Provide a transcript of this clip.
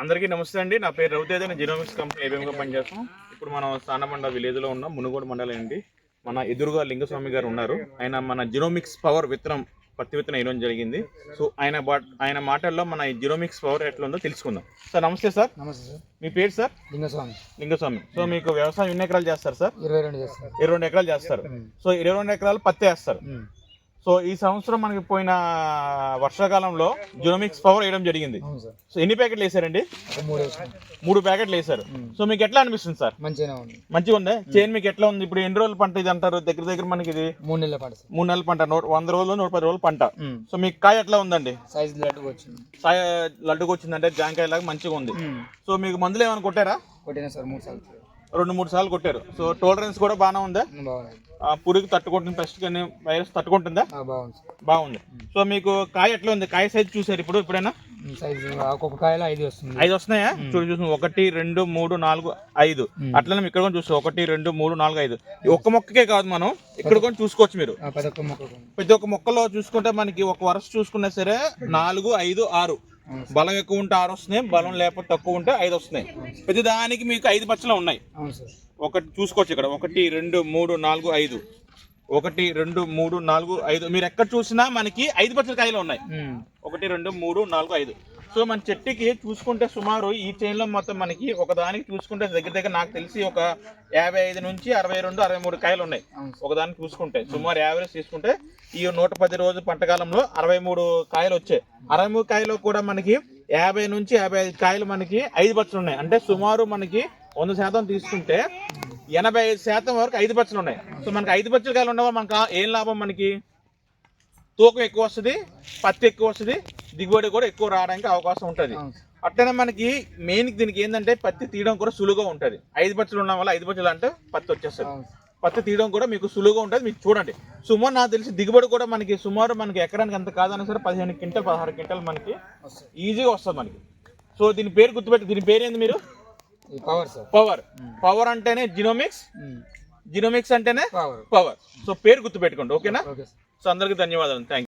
అందరికీ నమస్తే అండి. నా పేరు రవితేజ నేను జినోమిక్స్ కంపెనీ ఏబిఎంగా పనిచేస్తాం. ఇప్పుడు మనం స్థానమండ విలేజ్లో ఉన్నాం. మునుగోడు మండలం అండి. మన ఎదురుగా లింగస్వామి గారు ఉన్నారు. ఆయన మన జినోమిక్స్ పవర్ విత్తనం పత్తి విత్తనం వేయడం జరిగింది. సో ఆయన ఆయన మాటల్లో మన జినోమిక్స్ పవర్ ఎట్లా ఉందో తెలుసుకుందాం. సార్ నమస్తే సార్. నమస్తే సార్. మీ పేరు సార్? లింగస్వామి. లింగస్వామి. సో మీకు వ్యవసాయం ఎన్ని ఎకరాలు చేస్తారు సార్? ఇరవై రెండు చేస్తారు. ఇరవై రెండు ఎకరాలు చేస్తారు. సో ఇరవై రెండు ఎకరాలు పత్తి వేస్తారు. సో ఈ సంవత్సరం మనకి పోయిన వర్షాకాలంలో జినోమిక్స్ పవర్ వేయడం జరిగింది. సో ఎన్ని ప్యాకెట్లు వేసారండి? మూడు ప్యాకెట్లు వేసారు. సో మీకు ఎట్లా అనిపిస్తుంది సార్? మంచిగానే ఉంది. మంచిగా ఉందా? చేను మీకు ఎట్లా ఉంది? ఇప్పుడు ఎన్ని రోజులు పంట ఇది అంటారు? దగ్గర దగ్గర మనకి ఇది మూడు నెలల పాటు మూడు నెలల పంట నూట వంద రోజులు నూట పది రోజులు పంట. సో మీకు కాయ ఎట్లా ఉందండి? సైజ్ లడ్డుకు వచ్చింది. కాయ లడ్డుకు వచ్చిందంటే జాంకాయ లాగా మంచిగా ఉంది. సో మీకు మందులు ఏమైనా కొట్టారా? కొట్టిన సార్ మూడు సార్లు. రెండు మూడు సార్లు కొట్టారు. సో టోలరెన్స్ కూడా బాగానే ఉందా? ఆ పురుగు తట్టుకుంటుంది పెస్ట్ కానీ వైరస్ తట్టుకుంటుందా? బాగుంది. బాగుంది. సో మీకు కాయ ఎట్లా ఉంది? కాయ సైజ్ చూసారు ఇప్పుడు సైజ్ ఒక్కొక్క కాయలో ఐదు వస్తుంది. ఐదు వస్తున్నాయా? చూడు చూసి ఒకటి రెండు మూడు నాలుగు ఐదు. అట్లనే ఇక్కడ కూడా చూస్తాం ఒకటి రెండు మూడు నాలుగు ఐదు. ఒక్క మొక్కకే కాదు మనం ఇక్కడ కూడా చూసుకోవచ్చు మీరు. ప్రతి ఒక్క మొక్కలో చూసుకుంటే మనకి ఒక వరుస చూసుకున్నా సరే నాలుగు ఐదు ఆరు. బలం ఎక్కువ ఉంటే ఆరు వస్తున్నాయి బలం లేకపోతే తక్కువ ఉంటే ఐదు వస్తున్నాయి. ప్రతి దానికి మీకు ఐదు పచ్చలు ఉన్నాయి. ఒకటి చూసుకోవచ్చు ఇక్కడ. ఒకటి రెండు మూడు నాలుగు ఐదు. ఒకటి రెండు మూడు నాలుగు ఐదు. మీరు ఎక్కడ చూసినా మనకి ఐదు పచ్చల కాయలు ఉన్నాయి. ఒకటి రెండు మూడు నాలుగు ఐదు. సో మన చెట్టుకి చూసుకుంటే సుమారు ఈ చైన్లో మొత్తం మనకి ఒక దానికి చూసుకుంటే దగ్గర దగ్గర నాకు తెలిసి ఒక యాభై ఐదు నుంచి అరవై రెండు అరవై మూడు కాయలు ఉన్నాయి. ఒక దానికి చూసుకుంటే సుమారు యావరేజ్ తీసుకుంటే ఈ నూట పది రోజు పంటకాలంలో అరవై మూడు కాయలు వచ్చాయి. అరవై మూడు కాయలు కూడా మనకి యాభై నుంచి యాభై ఐదు కాయలు మనకి ఐదు పచ్చలు ఉన్నాయి. అంటే సుమారు మనకి వంద శాతం తీసుకుంటే ఎనభై ఐదు శాతం వరకు ఐదు పచ్చలు ఉన్నాయి. సో మనకి ఐదు పచ్చల కాయలు ఉండవా మనకు ఏం లాభం మనకి? తూకం ఎక్కువ వస్తుంది పత్తి ఎక్కువ వస్తుంది దిగుబడి కూడా ఎక్కువ రావడానికి అవకాశం ఉంటుంది. అట్లనే మనకి మెయిన్ దీనికి ఏంటంటే పత్తి తీయడం కూడా సులువుగా ఉంటుంది. ఐదు పచ్చలు ఉండడం వల్ల ఐదు పచ్చలు అంటే పత్తి వచ్చేస్తుంది. పత్తి తీయడం కూడా మీకు సులువుగా ఉంటుంది మీకు చూడండి. సుమారు నాకు తెలిసి దిగుబడి కూడా మనకి సుమారు మనకి ఎకరానికి ఎంత కాదన్నా సరే పదిహేను క్వింటల్ పదహారు క్వింటల్ మనకి ఈజీగా వస్తుంది మనకి. సో దీని పేరు గుర్తుపెట్టి దీని పేరు ఏంది మీరు? పవర్. పవర్ పవర్ అంటేనే జినోమిక్స్. జినోమిక్స్ అంటేనే పవర్ సో పేరు గుర్తుపెట్టుకోండి ఓకేనా? సో అందరికీ ధన్యవాదాలు. థ్యాంక్